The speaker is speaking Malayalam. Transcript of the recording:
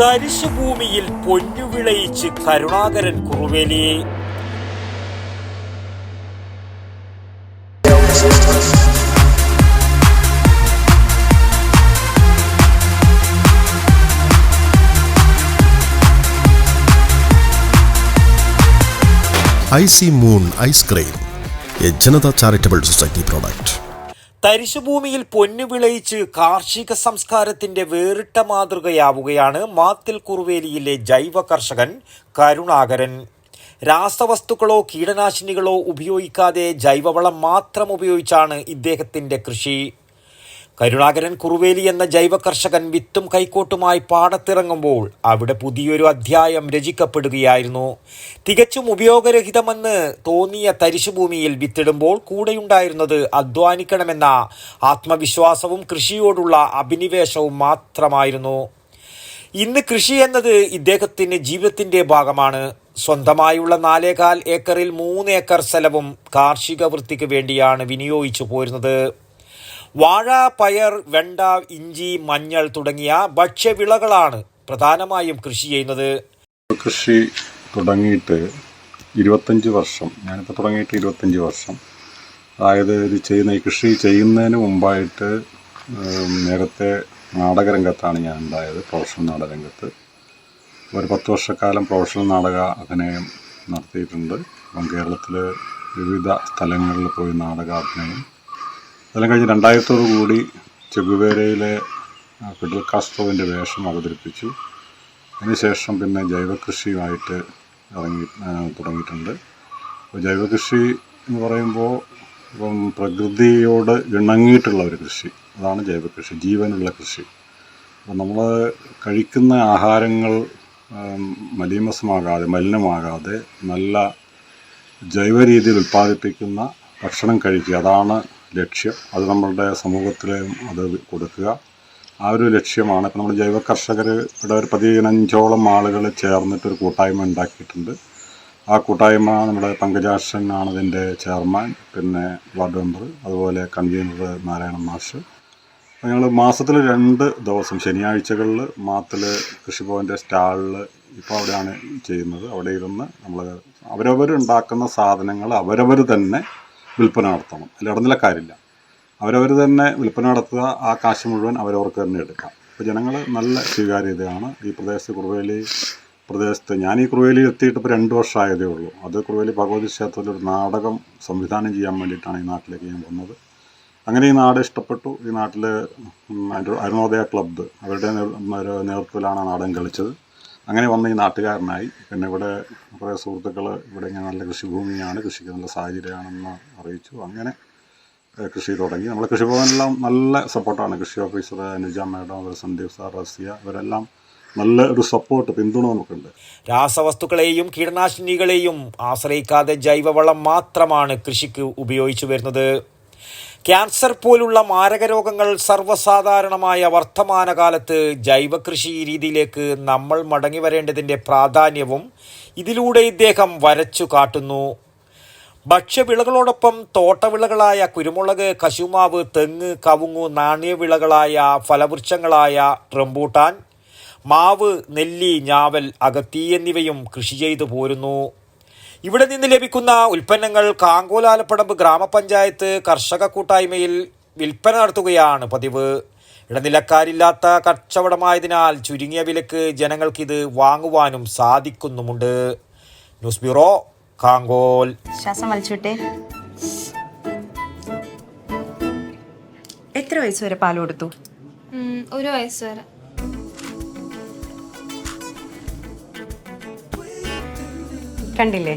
തരിശു പൊന്നുവിളയിച്ച് പൊന്നു വിളയിച്ച് Karunakaran Kuruveli. Icy moon ice cream a Janata charitable society product. തരിശുഭൂമിയിൽ പൊന്നു വിളയിച്ച് കാർഷിക സംസ്കാരത്തിന്റെ വേറിട്ട മാതൃകയാവുകയാണ് മാത്തിൽ കുറുവേലിയിലെ ജൈവ കർഷകൻ കരുണാകരൻ. രാസവസ്തുക്കളോ കീടനാശിനികളോ ഉപയോഗിക്കാതെ ജൈവവളം മാത്രം ഉപയോഗിച്ചാണ് ഇദ്ദേഹത്തിന്റെ കൃഷി. കരുണാകരൻ കുറുവേലി എന്ന ജൈവ കർഷകൻ വിത്തും കൈക്കോട്ടുമായി പാടത്തിറങ്ങുമ്പോൾ അവിടെ പുതിയൊരു അധ്യായം രചിക്കപ്പെടുകയായിരുന്നു. തികച്ചും ഉപയോഗരഹിതമെന്ന് തോന്നിയ തരിശുഭൂമിയിൽ വിത്തിടുമ്പോൾ കൂടെയുണ്ടായിരുന്നത് അധ്വാനിക്കണമെന്ന ആത്മവിശ്വാസവും കൃഷിയോടുള്ള അഭിനിവേശവും മാത്രമായിരുന്നു. ഇന്ന് കൃഷി എന്നത് ഇദ്ദേഹത്തിന് ജീവിതത്തിന്റെ ഭാഗമാണ്. സ്വന്തമായുള്ള നാലേകാൽ ഏക്കറിൽ മൂന്ന് ഏക്കർ സ്ഥലവും കാർഷിക വൃത്തിക്ക് വേണ്ടിയാണ് വിനിയോഗിച്ചു പോരുന്നത്. വാഴ പയർ വെണ്ട ഇഞ്ചി മഞ്ഞൾ തുടങ്ങിയ ഭക്ഷ്യവിളകളാണ് പ്രധാനമായും കൃഷി ചെയ്യുന്നത്. കൃഷി തുടങ്ങിയിട്ട് ഇരുപത്തഞ്ച് വർഷം ഞാനിപ്പോൾ തുടങ്ങിയിട്ട് ഇരുപത്തഞ്ച് വർഷം. അതായത് ഇത് ചെയ്യുന്ന ഈ കൃഷി ചെയ്യുന്നതിന് മുമ്പായിട്ട് നേരത്തെ നാടകരംഗത്താണ് ഞാൻ ഉണ്ടായത് പ്രൊഫഷണൽ നാടകരംഗത്ത്. ഒരു പത്ത് വർഷക്കാലം പ്രൊഫഷണൽ നാടക അഭിനയം നടത്തിയിട്ടുണ്ട്. അപ്പം കേരളത്തിൽ വിവിധ സ്ഥലങ്ങളിൽ പോയി നാടക അഭിനയം അതെല്ലാം കഴിഞ്ഞ് രണ്ടായിരത്തോടു കൂടി ചെഗുവേരയിലെ ഫിഡൽ കാസ്ട്രോവിന്റെ വേഷം അവതരിപ്പിച്ചു. അതിനുശേഷം പിന്നെ ജൈവകൃഷിയുമായിട്ട് ഇറങ്ങി തുടങ്ങിയിട്ടുണ്ട്. അപ്പോൾ ജൈവകൃഷി എന്ന് പറയുമ്പോൾ ഇപ്പം പ്രകൃതിയോട് ഇണങ്ങിയിട്ടുള്ള ഒരു കൃഷി. അതാണ് ജൈവകൃഷി ജീവനുള്ള കൃഷി. അപ്പോൾ നമ്മൾ കഴിക്കുന്ന ആഹാരങ്ങൾ മലീമസമാകാതെ മലിനമാകാതെ നല്ല ജൈവ രീതിയിൽ ഉൽപ്പാദിപ്പിക്കുന്ന ഭക്ഷണം കഴിക്കുക. അതാണ് ലക്ഷ്യം. അത് നമ്മളുടെ സമൂഹത്തിലും അത് കൊടുക്കുക. ആ ഒരു ലക്ഷ്യമാണ്. ഇപ്പം നമ്മൾ ജൈവ കർഷകർ ഇവിടെ ഒരു പതിനഞ്ചോളം ആളുകൾ ചേർന്നിട്ടൊരു കൂട്ടായ്മ ഉണ്ടാക്കിയിട്ടുണ്ട്. ആ കൂട്ടായ്മ നമ്മുടെ പങ്കജാക്ഷൻ ആണ് അതിന്റെ ചെയർമാൻ പിന്നെ വാർഡ് മെമ്പർ അതുപോലെ കൺവീനർ നാരായണ മാഷ്. ഞങ്ങൾ മാസത്തിൽ രണ്ട് ദിവസം ശനിയാഴ്ചകളിൽ മാത്തിൽ കൃഷിഭവന്റെ സ്റ്റാളിൽ ഇപ്പോൾ അവിടെയാണ് ചെയ്യുന്നത്. അവിടെ ഇരുന്ന് നമ്മൾ അവരവരുണ്ടാക്കുന്ന സാധനങ്ങൾ അവരവർ തന്നെ വിൽപ്പന നടത്തണം. അല്ലെങ്കിൽ ഇടനില കാര്യമില്ല. അവരവർ തന്നെ വിൽപ്പന നടത്തുക ആ കാശ് മുഴുവൻ അവരവർക്ക് തന്നെ എടുക്കാം. അപ്പോൾ ജനങ്ങൾ നല്ല സ്വീകാര്യതയാണ് ഈ പ്രദേശത്ത് കുറുവേലി പ്രദേശത്ത് ഞാൻ ഈ കുറുവേലി എത്തിയിട്ട് ഇപ്പോൾ രണ്ട് വർഷമായതേ ഉള്ളൂ. അത് കുറുവേലി ഭഗവതി ക്ഷേത്രത്തിൽ ഒരു നാടകം സംവിധാനം ചെയ്യാൻ വേണ്ടിയിട്ടാണ് ഈ നാട്ടിലേക്ക് ഞാൻ വന്നത്. അങ്ങനെ ഈ നാട് ഇഷ്ടപ്പെട്ടു. ഈ നാട്ടിൽ അരുണോദയ ക്ലബ്ബ് അവരുടെ നേതൃത്വത്തിലാണ് ആ നാടകം കളിച്ചത്. അങ്ങനെ വന്ന് ഈ നാട്ടുകാരനായി. പിന്നെ ഇവിടെ കുറേ സുഹൃത്തുക്കൾ ഇവിടെ ഇങ്ങനെ നല്ല കൃഷിഭൂമിയാണ് കൃഷിക്ക് നല്ല സാഹചര്യമാണെന്ന് അറിയിച്ചു. അങ്ങനെ കൃഷി തുടങ്ങി. നമ്മൾ കൃഷിഭവനെല്ലാം നല്ല സപ്പോർട്ടാണ്. കൃഷി ഓഫീസർ അനുജ മാഡം അവർ സന്ദീപ് സാർ റസിയ ഇവരെല്ലാം നല്ല ഒരു സപ്പോർട്ട് പിന്തുണ നമുക്കുണ്ട് രാസവസ്തുക്കളെയും കീടനാശിനികളെയും ആശ്രയിക്കാതെ ജൈവവളം മാത്രമാണ് കൃഷിക്ക് ഉപയോഗിച്ചു വരുന്നത്. ക്യാൻസർ പോലുള്ള മാരക രോഗങ്ങൾ സർവസാധാരണമായ വർത്തമാനകാലത്ത് ജൈവകൃഷി രീതിയിലേക്ക് നമ്മൾ മടങ്ങി വരേണ്ടതിന്റെ പ്രാധാന്യവും ഇതിലൂടെ ഇദ്ദേഹം വരച്ചു കാട്ടുന്നു. ഭക്ഷ്യവിളകളോടൊപ്പം തോട്ടവിളകളായ കുരുമുളക് കശുമാവ് തെങ്ങ് കവുങ്ങു നാണ്യവിളകളായ ഫലവൃക്ഷങ്ങളായ റംബൂട്ടാൻ മാവ് നെല്ലി ഞാവൽ അകത്തി എന്നിവയും കൃഷി ചെയ്തു പോരുന്നു. ഇവിടെ നിന്ന് ലഭിക്കുന്ന ഉൽപ്പന്നങ്ങൾ കാങ്കോലാലപ്പടമ്പ് ഗ്രാമപഞ്ചായത്ത് കർഷക കൂട്ടായ്മയിൽ വിൽപ്പന നടത്തുകയാണ് പതിവ്. ഇടനിലക്കാരില്ലാത്ത കച്ചവടമായതിനാൽ ചുരുങ്ങിയ വിലക്ക് ജനങ്ങൾക്കിത് വാങ്ങുവാനും സാധിക്കുന്നുമുണ്ട്. News bureau Kankol. ശ്വാസം വലിച്ചുവിട്ടെ. എത്ര വയസ്സ് വരെ പാൽ കൊടുത്തു? ഒരു വയസ്സ് വരെ. കണ്ടില്ലേ?